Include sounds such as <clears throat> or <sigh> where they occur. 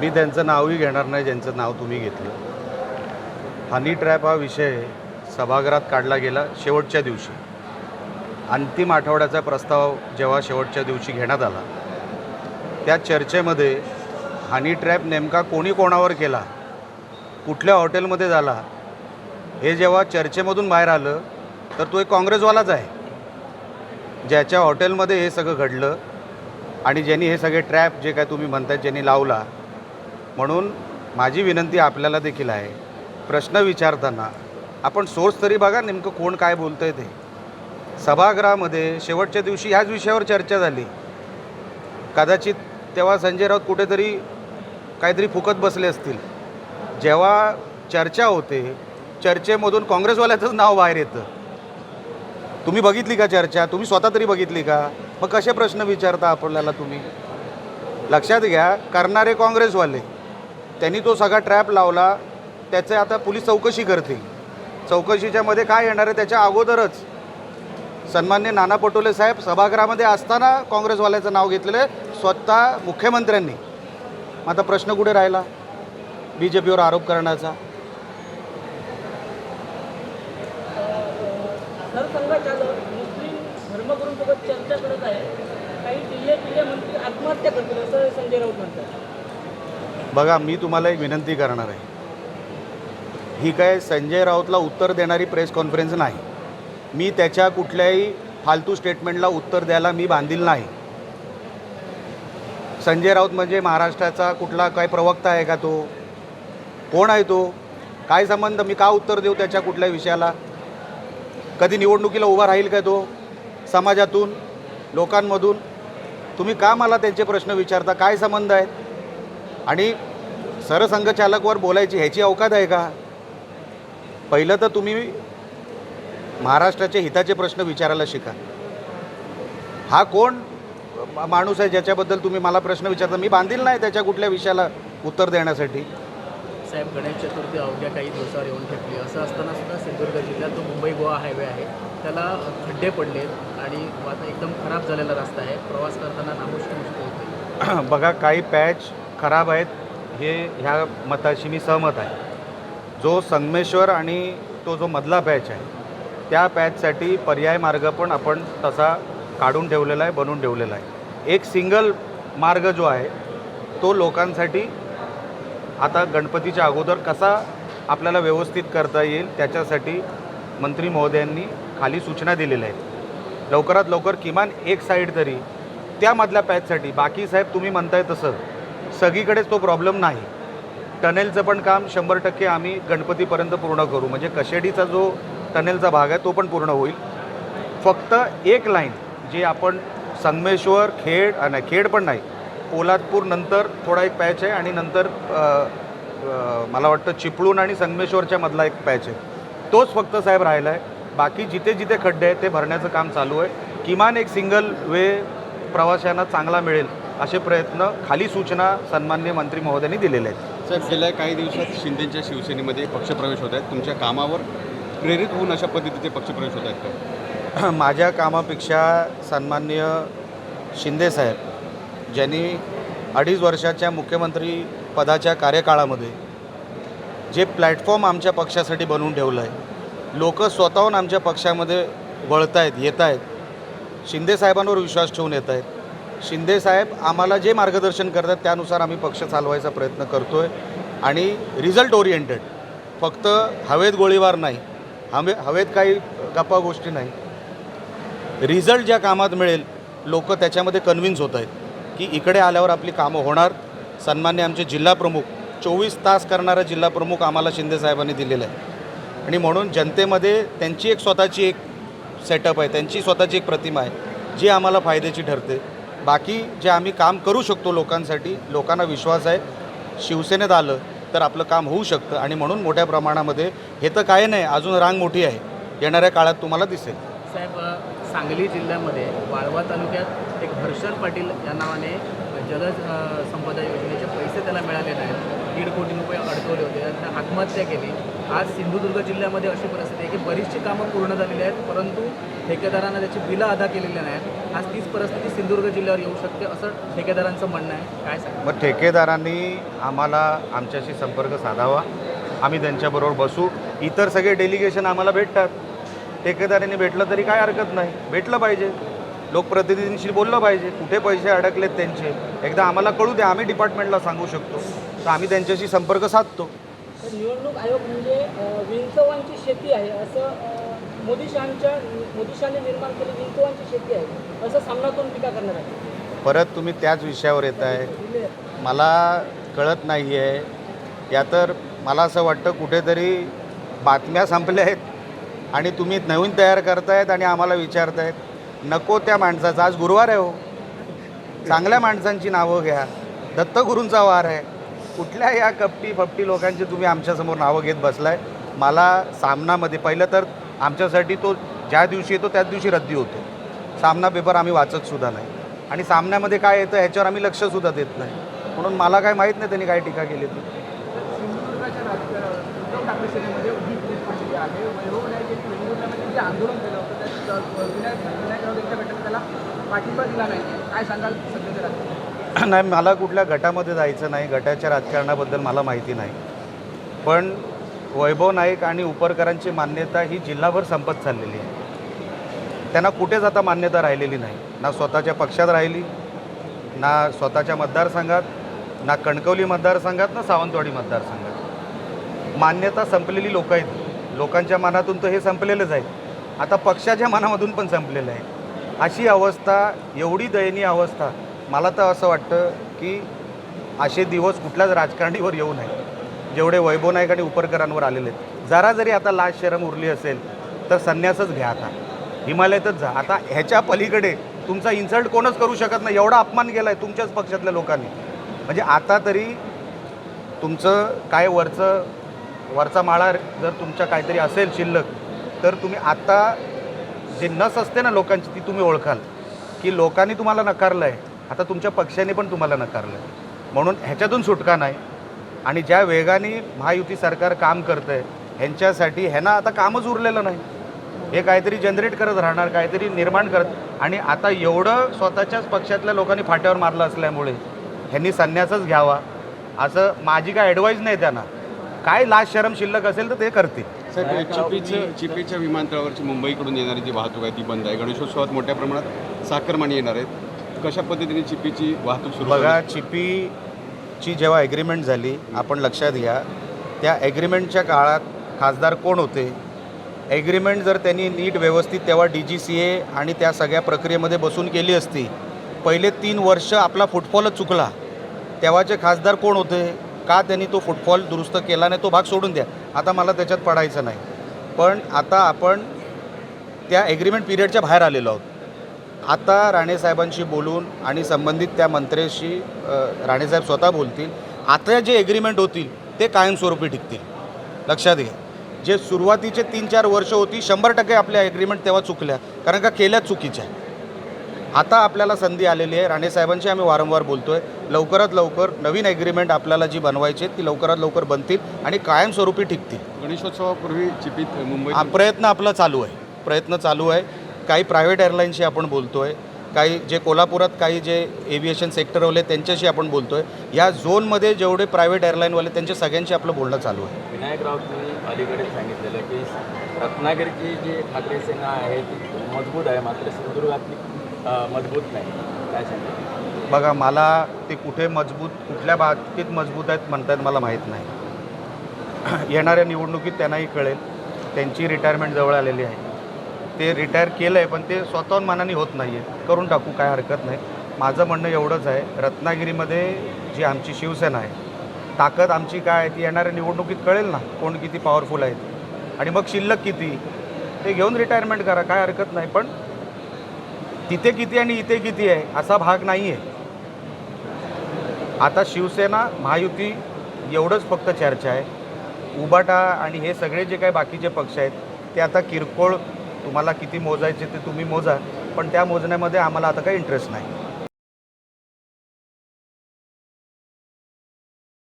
मी त्यांचं नावही घेणार नाही ज्यांचं नाव तुम्ही घेतलं. हनी ट्रॅप हा विषय सभागृहात काढला गेला शेवटच्या दिवशी. अंतिम आठवड्याचा प्रस्ताव जेव्हा शेवटच्या दिवशी घेण्यात आला त्या चर्चेमध्ये हनी ट्रॅप नेमका कोणी कोणावर केला कुठल्या हॉटेलमध्ये झाला हे जेव्हा चर्चेमधून बाहेर आलं तर तो एक काँग्रेसवालाच आहे ज्याच्या हॉटेलमध्ये हे सगळं घडलं आणि ज्यांनी हे सगळे ट्रॅप जे काय तुम्ही म्हणताय ज्यांनी लावला म्हणून माझी विनंती आपल्याला देखील आहे. प्रश्न विचारताना आपण सोर्स तरी बघा नेमकं कोण काय बोलतं आहे ते. सभागृहामध्ये शेवटच्या दिवशी ह्याच विषयावर चर्चा झाली. कदाचित तेव्हा संजय राऊत कुठेतरी काहीतरी फुकत बसले असतील. जेव्हा चर्चा होते चर्चेमधून काँग्रेसवाल्याचंच नाव बाहेर येतं. तुम्ही बघितली का चर्चा? तुम्ही स्वतः तरी बघितली का? मग कसे प्रश्न विचारता आपल्याला तुम्ही? लक्षात घ्या करणारे काँग्रेसवाले. त्यांनी तो सगळा ट्रॅप लावला त्याचे आता पोलीस चौकशी करतील. चौकशीच्यामध्ये काय येणार आहे त्याच्या अगोदरच सन्मान्य नाना पटोले साहेब सभागृहामध्ये असताना काँग्रेसवाल्याचं नाव घेतलेलं आहे स्वतः मुख्यमंत्र्यांनी. मग आता प्रश्न कुठे राहिला? बी जे पीवर आरोप करण्याचा चर्चा करत आहे. काही आत्महत्या करतील असं संजय राऊत म्हणतात. बघा मी तुम्हाला एक विनंती करणार आहे. ही काय संजय राऊतला उत्तर देणारी प्रेस कॉन्फरन्स नाही. मी त्याच्या कुठल्याही फालतू स्टेटमेंटला उत्तर द्यायला मी बांधील नाही. संजय राऊत म्हणजे महाराष्ट्राचा कुठला काय प्रवक्ता आहे का तो? कोण आहे तो? काय संबंध? मी का उत्तर देऊ त्याच्या कुठल्या विषयाला? कधी निवडणुकीला उभा राहील का तो? समाजातून लोकांमधून? तुम्ही का मला त्यांचे प्रश्न विचारता? काय संबंध आहेत? आणि सरसंघचालकवर बोलायची ह्याची अवकात आहे का? पहिलं तर तुम्ही महाराष्ट्राच्या हिताचे प्रश्न विचारायला शिका. हा कोण माणूस आहे ज्याच्याबद्दल तुम्ही मला प्रश्न विचारता? मी बांधील नाही त्याच्या कुठल्या विषयाला उत्तर देण्यासाठी. साहेब गणेश चतुर्थी अवघ्या काही दिवसावर येऊन ठेपली. असं असताना सुद्धा सिंधुदुर्ग जिल्ह्यात जो मुंबई गोवा हायवे आहे त्याला खड्डे पडलेत आणि आता एकदम खराब झालेला रस्ता आहे. प्रवास करताना नामुष्की मुश्किल होते. <clears throat> बघा काही पॅच खराब आहेत हे ह्या मताशी मी सहमत आहे. जो संगमेश्वर आणि तो जो मधला पॅच आहे त्या पॅचसाठी पर्याय मार्ग पण आपण तसा काढून ठेवलेला आहे बनवून ठेवलेला आहे. एक सिंगल मार्ग जो आहे तो लोकांसाठी आता गणपतीच्या अगोदर कसा आपल्याला व्यवस्थित करता येईल त्याच्यासाठी मंत्री महोदयांनी खाली सूचना दिलेल्या आहेत. लवकरात लवकर किमान एक साईड तरी त्यामधल्या पॅचसाठी. बाकी साहेब तुम्ही म्हणताय तसं. सगळीकडेच तो प्रॉब्लेम नाही. टनेलचं पण काम शंभर टक्के आम्ही गणपतीपर्यंत पूर्ण करू. म्हणजे कशेडीचा जो टनेलचा भाग आहे तो पण पूर्ण होईल. फक्त एक लाईन जी आपण संगमेश्वर खेड नाही खेड पण नाही पोलादपूर नंतर थोडा एक पॅच आहे आणि नंतर मला वाटतं चिपळूण आणि संगमेश्वरच्या मधला एक पॅच आहे. तोच फक्त साहेब राहिला आहे बाकी जिथे जिथे खड्डे आहेत ते भरण्याचं काम चालू आहे. किमान एक सिंगल वे प्रवाशांना चांगला मिळेल. असे प्रयत्न खाली सूचना सन्मान्य मंत्री महोदयांनी दिलेल्या आहेत. साहेब गेल्या काही दिवसात शिंदेच्या शिवसेनेमध्ये पक्षप्रवेश होत आहेत. तुमच्या कामावर प्रेरित होऊन अशा पद्धतीचे पक्षप्रवेश होत आहेत का? <clears throat> माझ्या कामापेक्षा सन्माननीय शिंदेसाहेब ज्यांनी अडीच वर्षाच्या मुख्यमंत्री पदाच्या कार्यकाळामध्ये जे प्लॅटफॉर्म आमच्या पक्षासाठी बनवून ठेवलं आहे लोक स्वतःहून आमच्या पक्षामध्ये वळत आहेत येत आहेत शिंदेसाहेबांवर विश्वास ठेवून येत आहेत शिंदेसाहेब आम्हाला जे मार्गदर्शन करतात त्यानुसार आम्ही पक्ष चालवायचा प्रयत्न करतो आहे आणि रिझल्ट ओरिएंटेड फक्त हवेत गोळीबार नाही. हवे हवेत काही गप्पा गोष्टी नाही. रिझल्ट ज्या कामात मिळेल लोक त्याच्यामध्ये कन्व्हिन्स होत आहेत की इकडे आल्यावर आपली कामं होणार. सन्मान्य आमचे जिल्हाप्रमुख चोवीस तास करणारा जिल्हाप्रमुख आम्हाला शिंदेसाहेबांनी दिलेला आहे. आणि म्हणून जनतेमध्ये त्यांची एक स्वतःची एक सेटअप आहे त्यांची स्वतःची एक प्रतिमा आहे जी आम्हाला फायद्याची ठरते. बाकी जे आम्ही काम करू शकतो लोकांसाठी लोकांना विश्वास आहे शिवसेनेत आलं तर आपलं काम होऊ शकतं. आणि म्हणून मोठ्या प्रमाणामध्ये हे तर काय नाही अजून रांग मोठी आहे. येणाऱ्या काळात तुम्हाला दिसेल. साहेब सांगली जिल्ह्यामध्ये वाळवा तालुक्यात एक हर्षल पाटील या नावाने जलज संपदा योजनेचे पैसे त्याला मिळाले आहेत. दीड कोटी रुपये अडकवले होते. त्यांना आत्महत्या केली. आज सिंधुदुर्ग जिल्ह्यामध्ये अशी परिस्थिती आहे की बरीचशी कामं पूर्ण झालेली आहेत परंतु ठेकेदारांना त्याची बिलं अदा केलेली नाहीत. आज तीच परिस्थिती सिंधुदुर्ग जिल्ह्यावर येऊ शकते असं ठेकेदारांचं म्हणणं आहे. काय सांग मग ठेकेदारांनी आम्हाला आमच्याशी संपर्क साधावा. आम्ही त्यांच्याबरोबर बसू. इतर सगळे डेलिगेशन आम्हाला भेटतात. ठेकेदारांनी भेटलं तरी काय हरकत नाही. भेटलं पाहिजे. लोकप्रतिनिधींशी बोललं पाहिजे. कुठे पैसे अडकलेत त्यांचे? एकदा आम्हाला कळू द्या. आम्ही डिपार्टमेंटला सांगू शकतो. तर आम्ही त्यांच्याशी संपर्क साधतो. तर निवडणूक आयोग म्हणजे अं, विंचवांची शेती आहे असं अं, मोदी शहांच्या मोदी शहाने निर्माण केली विंचवांची शेती आहे. असं सामनातून टीका करणार आहे. परत तुम्ही त्याच विषयावर येत आहे. मला कळत नाही आहे या तर मला असं वाटतं कुठेतरी बातम्या संपल्या आहेत आणि तुम्ही नवीन तयार करतायत आणि आम्हाला विचारतायत. नको त्या माणसाचा. आज गुरुवार आहे हो. चांगल्या माणसांची नावं घ्या. दत्तगुरूंचा वार आहे. कुठल्या या कपटी फपटी लोकांची तुम्ही आमच्यासमोर नावं घेत बसलाय? मला सामनामध्ये पहिलं तर आमच्यासाठी तो ज्या दिवशी येतो त्याच दिवशी रद्दी होतो. सामना पेपर आम्ही वाचतसुद्धा नाही. आणि सामन्यामध्ये काय येतं ह्याच्यावर आम्ही लक्षसुद्धा देत नाही. म्हणून मला काय माहीत नाही त्यांनी काय टीका केली ती. आंदोलन केलं होतं नाही <clears throat> नाही मला कुठल्या गटामध्ये जायचं नाही गटाच्या राजकारणाबद्दल मला माहिती नाही. पण वैभव नाईक आणि उपरकरांची मान्यता ही जिल्हाभर संपत चाललेली आहे. त्यांना कुठेच आता मान्यता राहिलेली नाही. ना स्वतःच्या पक्षात राहिली ना स्वतःच्या मतदारसंघात ना कणकवली मतदारसंघात ना सावंतवाडी मतदारसंघात. मान्यता संपलेली लोक आहेत. लोकांच्या मनातून तर हे संपलेलंच आहे. आता पक्षाच्या मनामधून पण संपलेलं आहे. अशी अवस्था एवढी दयनीय अवस्था मला तर असं वाटतं की असे दिवस कुठल्याच राजकारणीवर येऊ नये. जेवढे वैभव नाईक आणि उपरकरांवर आलेले आहेत. जरा जरी आता लाज शरम उरली असेल तर संन्यासच घ्या आता. हिमालयातच जा. आता ह्याच्या पलीकडे तुमचा इन्सल्ट कोणच करू शकत नाही. एवढा अपमान केला आहे तुमच्याच पक्षातल्या लोकांनी. म्हणजे आता तरी तुमचं काय वरचं वरचा माळा जर तुमच्या काहीतरी असेल शिल्लक तर तुम्ही आत्ता जे नस असते ना लोकांची ती तुम्ही ओळखाल. की लोकांनी तुम्हाला नकारलं आहे आता तुमच्या पक्षाने पण तुम्हाला नकारलं आहे म्हणून ह्याच्यातून सुटका नाही. आणि ज्या वेगाने महायुती सरकार काम करतं आहे ह्यांच्यासाठी ह्यांना आता कामच उरलेलं नाही. हे काहीतरी जनरेट करत राहणार काहीतरी निर्माण करत. आणि आता एवढं स्वतःच्याच पक्षातल्या लोकांनी फाट्यावर मारलं असल्यामुळे ह्यांनी संन्यासच घ्यावा. असं माझी काय ॲडवाईस नाही त्यांना. काय लाज शरम शिल्लक असेल तर ते करतील. साहेब चिपीचं चिपीच्या विमानतळावरची मुंबईकडून येणारी जी वाहतूक आहे ती बंद आहे. गणेशोत्सवात मोठ्या प्रमाणात साखरमानी येणार आहेत. कशा पद्धतीने चिपीची वाहतूक सुरू बघा? चिपीची जेव्हा ॲग्रीमेंट झाली आपण लक्षात घ्या त्या ॲग्रीमेंटच्या काळात खासदार कोण होते? ॲग्रीमेंट जर त्यांनी नीट व्यवस्थित तेव्हा डी जी सी ए आणि त्या सगळ्या प्रक्रियेमध्ये बसून केली असती पहिले तीन वर्ष आपला फुटफॉलच चुकला. तेव्हाचे खासदार कोण होते? का त्यांनी तो फुटफॉल दुरुस्त केला नाही तो भाग सोडून द्या. आता मला त्याच्यात पडायचं नाही. पण आता आपण त्या ॲग्रीमेंट पिरियडच्या बाहेर आलेलो आहोत. आता राणेसाहेबांशी बोलून आणि संबंधित त्या मंत्र्याशी राणेसाहेब स्वतः बोलतील. आता जे एग्रीमेंट होतील ते कायमस्वरूपी टिकतील. लक्षात घ्या. जे सुरुवातीचे तीन चार वर्ष होती शंभर टक्के आपल्या एग्रीमेंट तेव्हा चुकल्या. कारण का केल्या चुकीच्या. आता आपल्याला संधी आलेली आहे. राणेसाहेबांशी आम्ही वारंवार बोलतो आहे लवकरात लवकर नवीन ॲग्रीमेंट आपल्याला जी बनवायची ती लवकरात लवकर बनतील आणि कायमस्वरूपी टिकतील. गणेशोत्सवापूर्वी चिपीत मुंबईत हा प्रयत्न आपला चालू आहे. प्रयत्न चालू आहे. काही प्रायव्हेट एअरलाईनशी आपण बोलतो आहे काही जे कोल्हापुरात काही जे एव्हिएशन सेक्टरवाले त्यांच्याशी आपण बोलतो आहे या झोनमध्ये जेवढे प्रायव्हेट एअरलाईनवाले त्यांच्या सगळ्यांशी आपलं बोलणं चालू आहे. विनायक राऊतांनी अलीकडे सांगितलेलं की रत्नागिरीची जी ठाकरे सेना आहे ती मजबूत आहे मात्र सिंधुदुर्गातली मजबूत नाही. बघा मला ते कुठे मजबूत कुठल्या बाबतीत मजबूत आहेत म्हणतात मला माहीत नाही. <clears throat> येणाऱ्या निवडणुकीत त्यांनाही कळेल. त्यांची रिटायरमेंट जवळ आलेली आहे. ते रिटायर केलं आहे पण ते स्वतःहून मनाने होत नाही आहे करून टाकू काय हरकत नाही. माझं म्हणणं एवढंच आहे रत्नागिरीमध्ये जी आमची शिवसेना आहे ताकद आमची काय आहे ती येणाऱ्या निवडणुकीत कळेल ना कोण किती पॉवरफुल आहेत आणि मग शिल्लक किती? ते घेऊन रिटायरमेंट करा काय हरकत नाही पण तिथे किती आणि इथे किती आहे असा भाग नाही आहे आता शिवसेना महायुती एवढंच फक्त चर्चा आहे. उबाटा आणि हे सगळे जे काही बाकीचे पक्ष आहेत ते आता किरकोळ तुम्हाला किती मोजायचे ते तुम्ही मोजा पण त्या मोजण्यामध्ये आम्हाला आता काही इंटरेस्ट नाही.